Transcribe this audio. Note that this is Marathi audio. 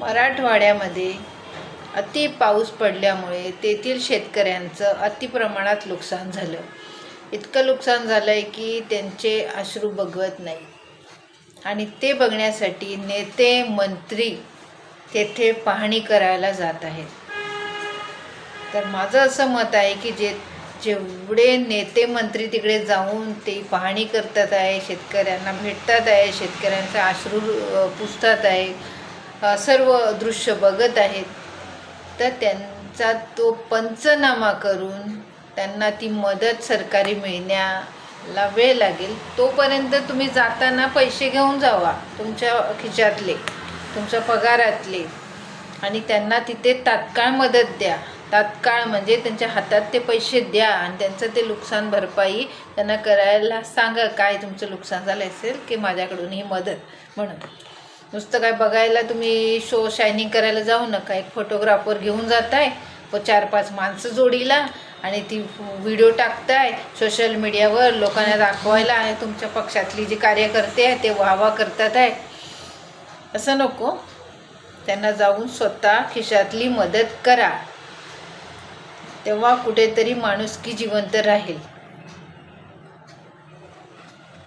मराठवाड्यामध्ये अति पाऊस पडल्यामुळे तेथील शेतकऱ्यांचं अति प्रमाणात नुकसान झालं. इतकं नुकसान झालं आहे की त्यांचे अश्रू बघवत नाही. आणि ते बघण्यासाठी नेते मंत्री तेथे पाहणी करायला जात आहेत. तर माझं असं मत आहे की जे जेवढे नेते मंत्री तिकडे जाऊन ते पाहणी करतात आहे शेतकऱ्यांना भेटतात आहे शेतकऱ्यांचा अश्रू पुसतात आहे सर्व दृश्य बघत आहेत. तर त्यांचा तो पंचनामा करून त्यांना ती मदत सरकारी मिळण्याला वेळ लागेल. तोपर्यंत तुम्ही जाताना पैसे घेऊन जावा तुमच्या खिशातले तुमच्या पगारातले. आणि त्यांना तिथे तात्काळ मदत द्या. तात्काळ म्हणजे त्यांच्या हातात ते पैसे द्या आणि त्यांचं ते नुकसान भरपाई त्यांना करायला सांगा काय तुमचं नुकसान झालं असेल की माझ्याकडून ही मदत म्हणून. नुसतं काय बघायला तुम्ही शो शायनिंग करायला जाऊ नका. एक फोटोग्राफर घेऊन जाताय व चार पाच माणसं जोडीला आणि ती व्हिडिओ टाकताय सोशल मीडियावर लोकांना दाखवायला आणि तुमच्या पक्षातली जी कार्यकर्ते आहे ते वाहवा करतात आहे. असं नको. त्यांना जाऊन स्वतः खिशातली मदत करा. तेव्हा कुठेतरी माणुसकी जिवंत राहील.